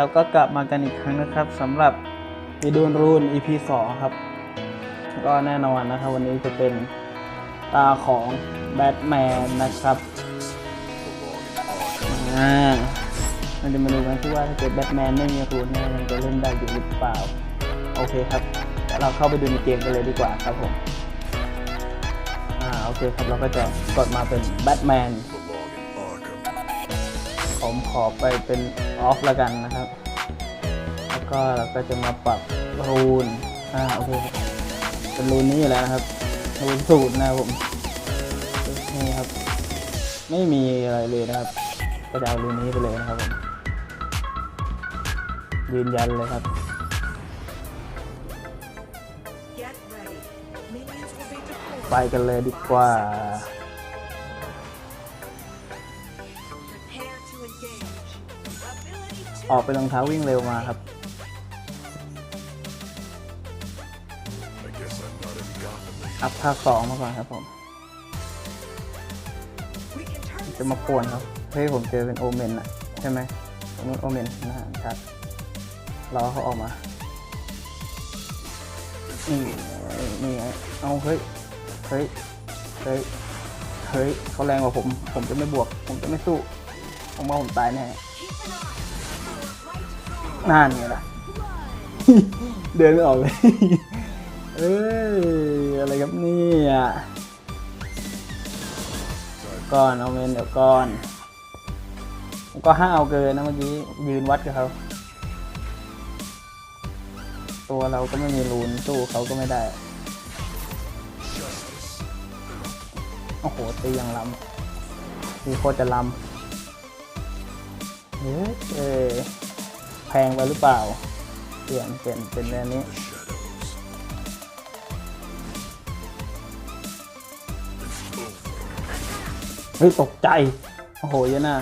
ครับก็กลับมากันอีกครั้งนะครับสำหรับวีดูนรูน EP 2 ครับ ก็แน่นอนนะครับ วันนี้จะเป็นตาของแบทแมนนะครับอ่าเราจะมาดูกันที่ว่าถ้าเกิดแบทแมนไม่มีรูนเนี่ยมันจะเล่นได้อยู่หรือเปล่า โอเคครับเราเข้าไปดูในเกมกันเลยดีกว่าครับผมอ่าโอเคครับเราก็จะกดมาเป็นแบทแมนผมขอไปเป็นออฟแล้วกันนะครับ ก็เราก็จะมาปรับรูนอ่าโอเคครับเป็นรูนนี้อยู่แล้วนะครับรูนสูตรนะครับผมนี่ครับ ไม่มีอะไรเลยนะครับ ก็จะเอารูนนี้ไปเลยนะครับผมยืนยันเลยครับไปกันเลยดีกว่าออกไปรองเท้าวิ่งเร็วมาครับ อัพภาคสองมาก่อนครับผม จะมาป่วนครับ เฮ้ยผมเจอเป็นโอเมนอะใช่ไหมตรงนู้นโอเมนนะฮะชัดรอเขาออกมา นี่นี่ไงเอาเฮ้ย เฮ้ย เฮ้ย เฮ้ยเขาแรงกว่าผม ผมจะไม่บวก ผมจะไม่สู้ ผมว่าผมตายแน่นั่นไงล่ะ เดินไม่ออกเลย เอ้ ยอะไรครับเนี่ยก่อนเอาเมนเดี๋ยวก่อนผมก็ห้าวเกินนะเมื่อกี้ยืนวัดกับเขาตัวเราก็ไม่มีรูนสู้เขาก็ไม่ได้ โอ้โห ตียังลำตีโคตรจะลำเฮ้ยเอ้ยแพงไปหรือเปล่า เปลี่ยนเป็นเป็นแบบนี้ ฮ้ยตกใจ โอ้โหยะน่า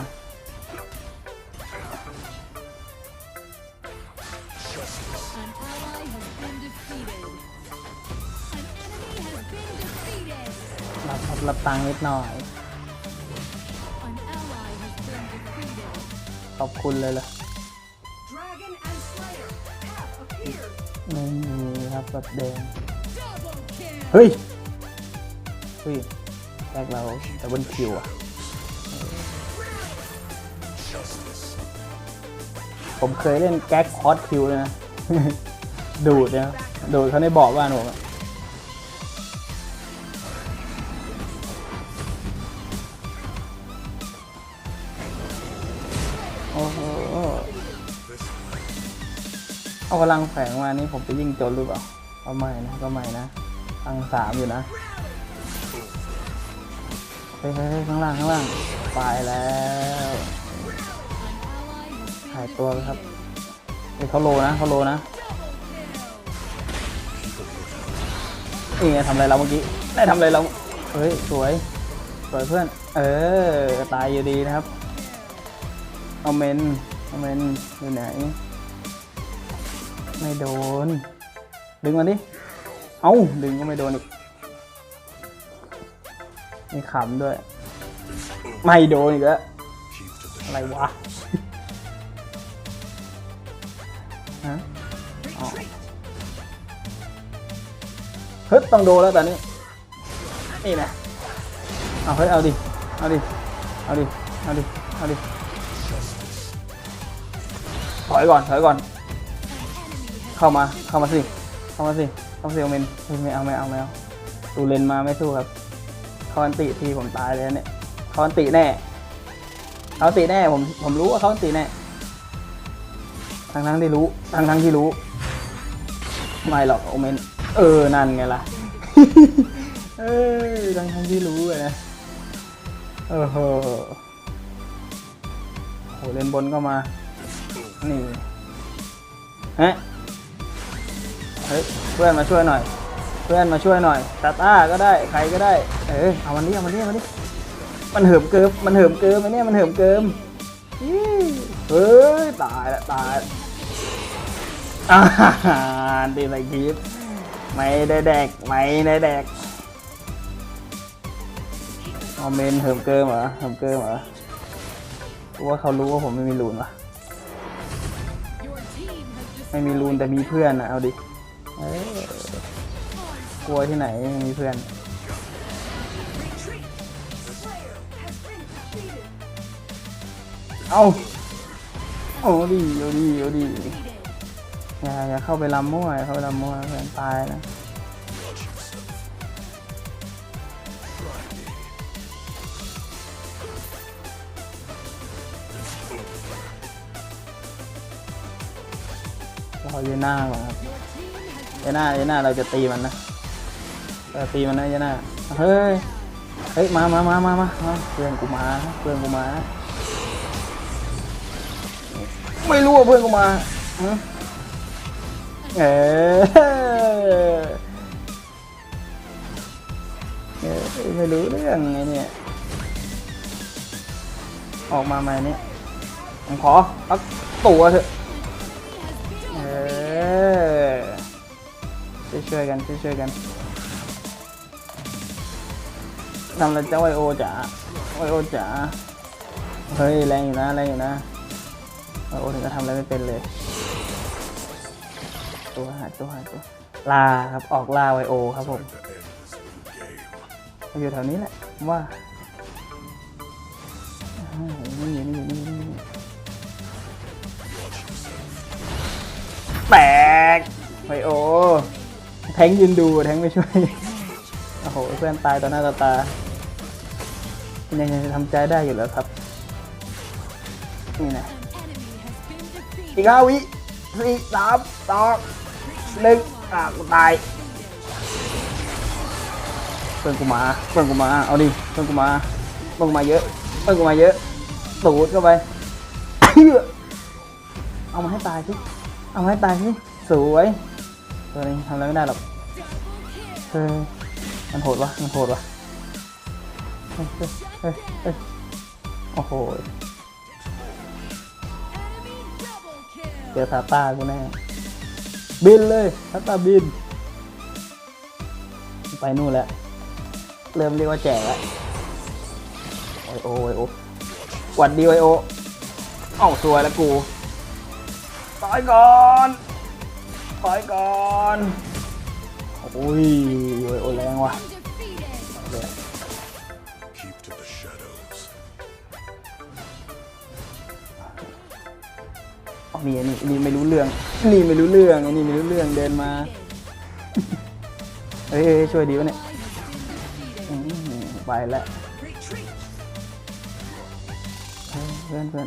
รับรับรับตังนิดหน่อย ขอบคุณเลยล่ะนี่ครับแบบเดิมเฮ้ย เฮ้ย แรกเราดับเบิลคิวอะ ผมเคยเล่นแก๊กคอสคิวนะ ดูดนะดูดเขาในบอกว่าหนผมอะโอ้โหเอากำลังแฝงมานี่ผมจะยิ่งจนหรือเปล่าก็ไม่นะก็ไม่นะ ตังสามอยู่นะ ฮ้ยเฮ้ยข้างล่างข้างล่างไปแล้วหายตัวครับเฮ้ยเขาโลนะเขาโลนะนี่ไงทำอะไรเราเมื่อกี้ได้ทำอะไรเราเฮ้ยสวยสวยเพื่อน เออตายอยู่ดีนะครับเอาเมนเอาเมนอยู่ไหนไม่โดน ดึงมาดิ เอ้าดึงก็ไม่โดนอีก มีขำด้วย ไม่โดนอีกแล้ว อะไรวะฮะเฮ้ยต้องโดนแล้วตอนนี้ นี่นะเอาเฮ้ยเอาดิ เอาดิ เอาดิ เอาดิ เอาดิ ถอยก่อน ถอยก่อน เข้ามา เข้ามาสิ เข้ามาสิ เข้ามาสิเอาเมนเฮ้ยไม่เอาไม่เอาไม่เอาตูเลนมาไม่สู้ครับ คอนติทีผมตายเลยเนี่ยคอนติแน่เขาตีแน่ผมผมรู้ว่าเขาตีแน่ทั้งทั้งที่รู้ทั้งทั้งที่รู้ ไม่หรอกโอเมนเออนั่นไงล่ะเออทั้งทั้งที่รู้นะเออโหโหเล่นบนก็มา นี่ฮะเฮ้ยเพื่อนมาช่วยหน่อย เพื่อนมาช่วยหน่อยตาต้าก็ได้ใครก็ได้ เออเอามันนี้เอามันนี้เอามันนี้มันเหิมเกิมมันเหิมเกิมไอ้เนี่ยมันเหิมเกิมเฮ้ยตายละตายละอ่าดีไปคลิปไม่ได้แดกไม่ได้แดกเอเมนเหิมเกิมเหรอเหิมเกิมเหรอว่าเขารู้ว่าผมไม่มีรูนวะไม่มีรูนแต่มีเพื่อนอะเอาดิ กลัวที่ไหนมีเพื่อน เอาเอาดิเอาดิเอาดิอย่าอย่าเข้าไปลำมั่วยเข้าไปลำมั่วเพื่อนตายนะรอเยน่าก่อนครับเยน่าเยน่าเราจะตีมันนะ ตีมันนะเยน่าเฮ้ย เฮ้ย มามามามามาเพื่อนกูมา เพื่อนกูมา ไม่รู้ว่าเพื่อนกูมาฮะเออไม่รู้เรื่องไงเนี่ย ออกมาใหม่เนี่ยผมขอเอาตัวเถอะเออช่วยๆกันช่วยช่วยๆกัน ทำอะไรเจ้าไอโอจ๋าไอโอจ๋าเฮ้ยแรงอยู่นะแรงอยู่นะไอโอถึงก็ทำอะไรไม่เป็นเลย ตัวหาตัวหาตัวลาครับออกลาไวโอครับผมอยู่แถวนี้แหละว่าอ่านี่นี่นี่นี่นี่แตกไวโอ แทงยืนดูแทงไม่ช่วย โอ้โหเพื่อนตายต่อหน้าต่อตา ยังยังจะทำใจได้อยู่แล้วครับ นี่นะ An enemy has been defeated. อีกห้าวิสี่สามสองหนึ่งอะกูตายเพื่อนกูมาเพื่อนกูมา เอาดิเพื่อนกูมาเพื่อนกูมาเยอะเพื่อนกูมาเยอะตูดเข้าไป เอามาให้ตายสิเอามาให้ตายสิสวยตัวนี้ทำอะไรไม่ได้หรอก Double kill. เฮ้ยมันโหดวะมันโหดวะ โอ้โห เจอซาต้ากูแน่ บินเลยซาต้าบิน ไปนู่นแล้ว เริ่มเรียกว่าแจกแล้วไอโอไอโอหวัดดีไอโอ เอ้าสวยแล้วกูถอยก่อนถอยก่อน โอ้ยไอโอแรงว่ะ อ๋อนี่นี่นี่ไม่รู้เรื่อง นี่ไม่รู้เรื่องไอ้นี่ไม่รู้เรื่องเดินมาเอ้ยช่วยดีวะเนี่ยไปแล้วเฮ้ยเพื่อนเพื่อน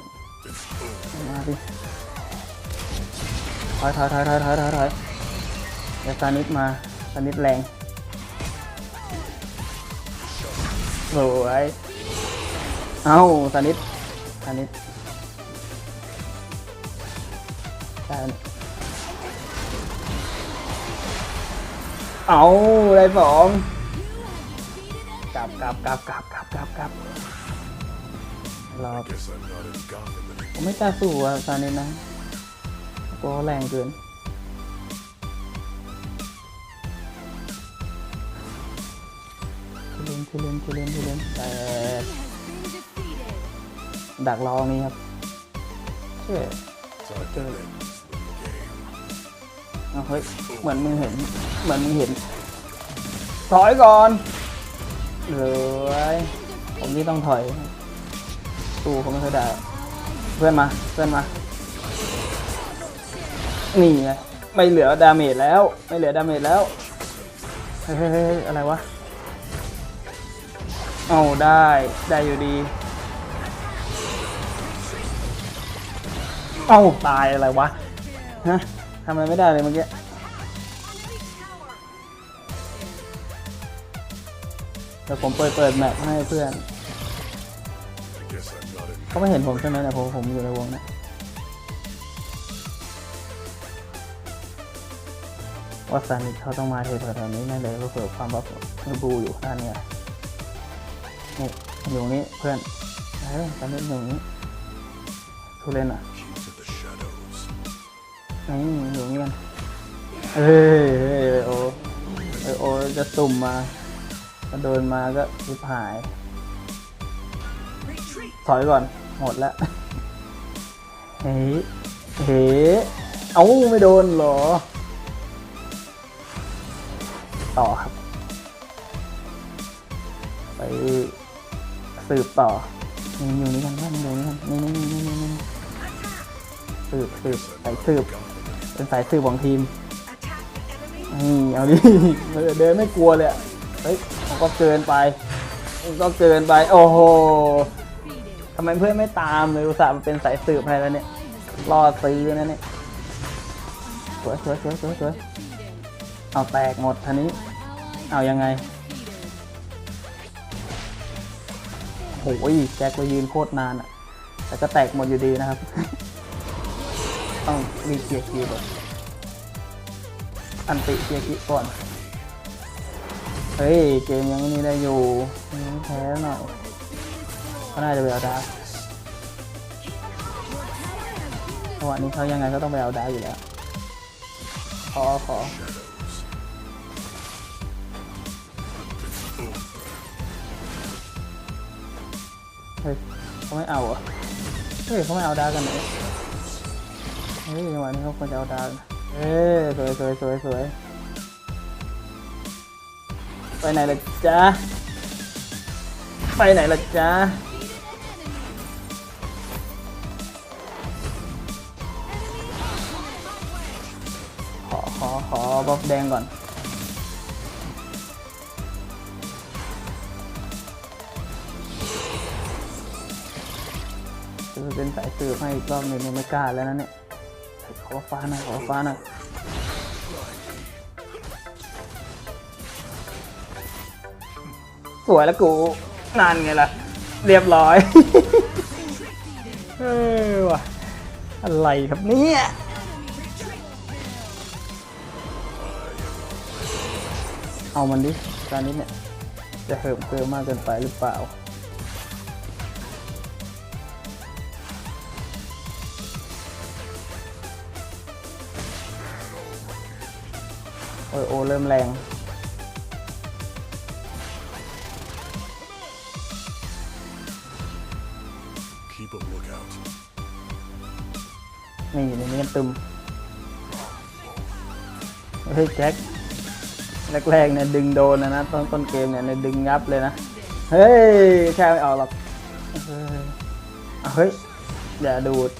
มาดิถอยถอยถอยถอยถอยถอยถอยเดี๋ยวซานิดมาซานิดแรงสวยเอ้าซานิดซานิด ซานิดเอาได้สองกลับกลับกลับกลับกลับกลับกลับรอ Guess I'm not in Gotham anymore. ผมไม่กล้าสู้อะซานิดนะตัวเขาแรงเกินทุเรนทุเรนทุเรนทุเรนแต่ Has been defeated. ดักรอนี้ครับเชื่อ Time to end this little game. เอา เฮ้ยเหมือนมึงเห็น เหมือนมึงเห็น ถอยก่อนเลยผมนี่ต้องถอยสู้เขาไม่เคยได้ เพื่อนมา เพื่อนมา นี่ไง ไม่เหลือดาเมจแล้ว ไม่เหลือดาเมจแล้ว เฮ้ยอะไรวะ เอาได้ ได้อยู่ดี เอาตายอะไรวะ ฮะ ทำอะไรไม่ได้เลยเมื่อกี้เดี๋ยวผมเปิดเปิดแมปให้เพื่อนเขาไม่เห็นผมใช่ไหมเนี่ยผมผมอยู่ในวงเนี่ยว่าซันนี่เขาต้องมาเทแถวๆนี้แน่เลยเพื่อความบัฟบูอยู่ด้านเนี้ยนี่อยู่นี้เพื่อนเฮ้ยซันนี่อยู่นี้ทุเรนอะ นี่อยู่เงี้ยเอ้ยเอ้ยไอโอไอโอจะสุ่มมาถ้าโดนมาก็ริบหาย ถอยก่อน หมดแล้ว เฮ้เฮ้เอ้าไม่โดนเหรอ ต่อครับ ไปสืบต่อนี่อยู่นี่กันว่ามันอยู่นี่กันนี่นี่นี่นี่นี่สืบสืบสายสืบ เป็นสายสืบของทีมนี่เอาดิเดินไม่กลัวเลยอะเฮ้ยก็เกินไปก็เกินไป โอ้โหทำไมเพื่อนไม่ตามเลยอุตส่าห์มาเป็นสายสืบให้แล้วเนี่ยรอซื้อนะเนี่ยสวยสวยสวยสวยสวยเอาแตกหมดทันนี้ เอายังไงโอ้ยแจ็คไปยืนโคตรนานอะแต่ก็แตกหมดอยู่ดีนะครับ ต้องรีบเกียร์คีย์ก่อนอันติเกียร์คีย์ก่อน เฮ้ย เกมยังนี่ได้อยู่แพ้หน่อย ก็น่าจะไปเอาดาร์จังหวะนี้เขายังไงก็ต้องไปเอาดาร์อยู่แล้ว ขอ ขอเฮ้ยเขาไม่เอาเหรอะเฮ้ยเขาไม่เอาดาร์กกันเลย เฮ้ยจังหวะนี้เขาควรจะเอาดาร์กนะเอ้ยสวยสวยสวยสวยไปไหนล่ะจ๊ะ ไปไหนล่ะจ๊ะ ขอ ขอ ขอบล็อกแดงก่อน จะเป็นสายสืบให้อีกรอบหนึ่งไม่กล้าแล้วนะเนี่ย ขอฟ้าหน่อยขอฟ้าหน่อยสวยแล้วกูนานไงล่ะ เรียบร้อย เออว่ะอะไรครับเนี่ยเอามันดิการนี้เนี่ย จะเหิมเกินมากเกินไปหรือเปล่า อ้ยโอเริ่มแรง Keep a lookout. นี่ในนี้กันตึมเฮ้ยแจ็คแรกๆเนี่ยดึงโดนนะนะต้นต้นเกมเนี่ยเนี่ยดึงงับเลยนะ เฮ้ยแค่ไม่ออกหรอกเฮ้ยเอาเฮ้ยอย่าดูด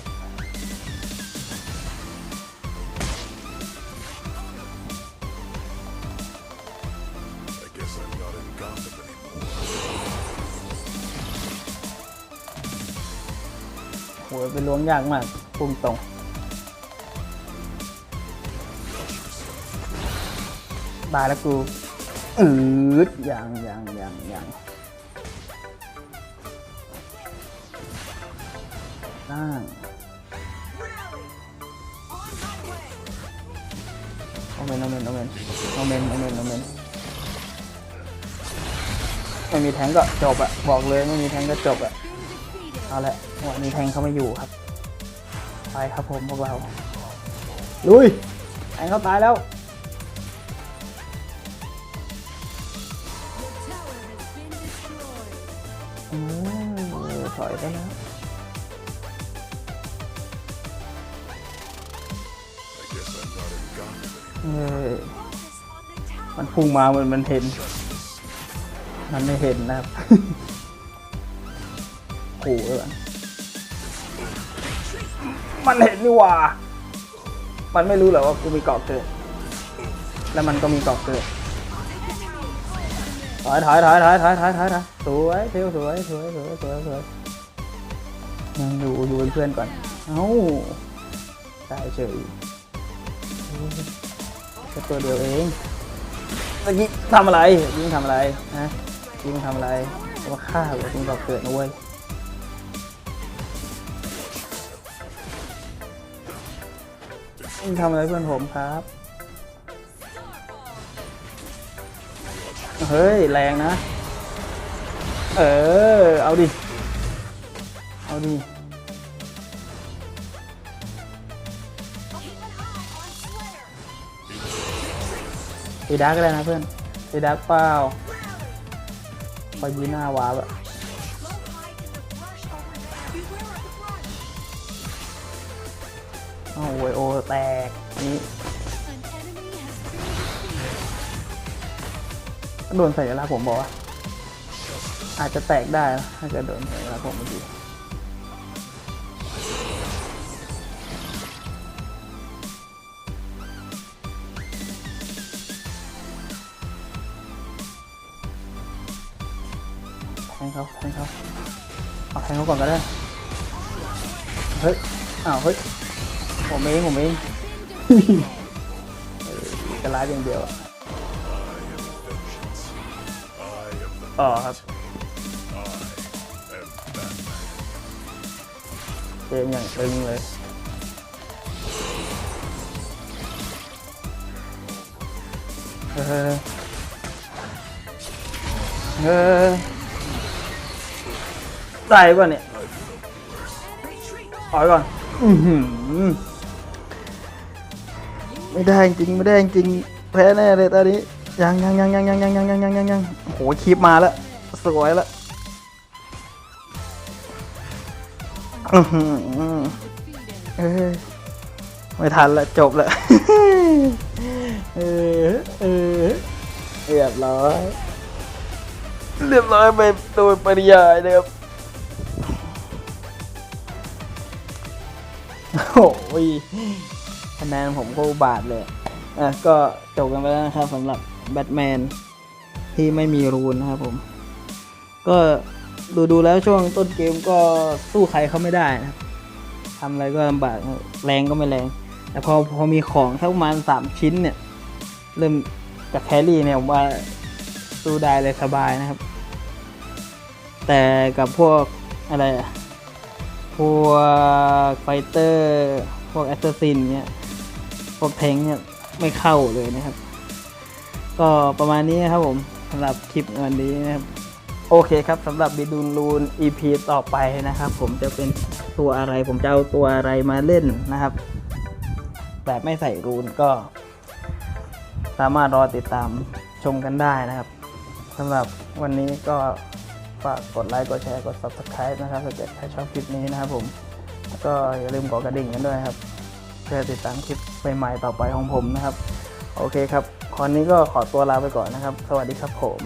โหยไปล้วงยากมากพุ่งตรงบายแล้วกูอืดอย่างอย่างอย่างอย่างนั่งโอเมนโอเมนโอเมนโอเมนโอเมนโอเมนไม่มีแทงก็จบอะบอกเลยไม่มีแทงก็จบอะเอาละวันนี้แทงเขาไม่อยู่ครับ ไปครับผมพวกเรา ลุยแทงเขาตายแล้ว Your tower has been destroyed. อืมเออถอยได้แล้ว I guess I'm not in Gotham anymore. เออ Focus on the tower. มันพุ่งมาเหมือนมันเห็น มันไม่เห็นนะครับ ขู่ไว้ก่อน มันเห็นนี่ว่า มันไม่รู้หรอว่ากูมีเกาะเกิด แล้วมันก็มีเกาะเกิดถอยถอยถอยถอยถอยถอยถอยสวยเทวสวยสวยสวยสวยสวยยังอยู่อยู่เป็นเพื่อนก่อน เอ้าตายเฉยแค่ตัวเดียวเองเมื่อกี้ทำอะไรยิงทำอะไรฮะยิงทำอะไรมาฆ่าเลยยิงก่อเกิดนะเว้ย ทำอะไรเพื่อนผมครับ เฮ้ย แรงนะ เออ เอาดิ เอาดิตีดักก็ได้นะเพื่อนตีดักเปล่าคอยยีหน้าวาร์ปอะ โอ้โหโอแตกนนี้ An enemy has been defeated. โดนสัญลักษณ์ผมบอกว่า อาจจะแตกได้ถ้าเกิดโดนใสัญลักษณ์ผมเมื่อกี้แทงเขาแทงเขาเอาแทงเขาก่อนก็ได้ เฮ้ย อ้าว เฮ้ย ผมเองผมเองเออกระไลฟ์อย่างเดียวอะ I am vengeance. I am the ต่อครับ I am Batman. เกมอย่างตึงเลยเออเออได้ป่ะเนี่ยถอยก่อน อือหือ ไม่ได้จริงไม่ได้จริงแพ้แน่เลยตอนนี้ยังยังยังยังยังยังยังยังยังยังยังโหคลิปมาแล้วสวยแล้วเออไม่ทันละจบละเออเออเรียบร้อยเรียบร้อยไปโดยปริยายเลยครับโอ้ย คะแนนผมก็บาทเลย อะ ก็จบกันไปแล้วนะครับสำหรับแบทแมนที่ไม่มีรูนนะครับผม ก็ดูดูแล้วช่วงต้นเกมก็สู้ใครเขาไม่ได้นะครับทำอะไรก็ลำบากแรงก็ไม่แรง แต่พอพอมีของทั้งประมาณสามชิ้นเนี่ย เริ่มจากแครี่เนี่ยผมว่าสู้ได้เลยสบายนะครับ แต่กับพวกอะไรอะพวกไฟเตอร์ พวกแอสซัสซินเนี่ย พวกแทงเนี่ยไม่เข้าเลยนะครับ ก็ประมาณนี้นะครับผมสำหรับคลิปวันนี้นะครับ โอเคครับสำหรับบิดูนรูน EP ต่อไปนะครับ ผมจะเป็นตัวอะไร ผมจะเอาตัวอะไรมาเล่นนะครับ แบบไม่ใส่รูนก็ สามารถรอติดตามชมกันได้นะครับสำหรับวันนี้ก็ฝากกดไลค์กดแชร์กด Subscribe นะครับถ้าเกิดใครชอบคลิปนี้นะครับผมแล้วก็อย่าลืมกดกระดิ่งกันด้วยครับ พื่อติดตามคลิปใหม่ๆต่อไปของผมนะครับ โอเคครับ คอนนี้ก็ขอตัวลาไปก่อนนะครับ สวัสดีครับผม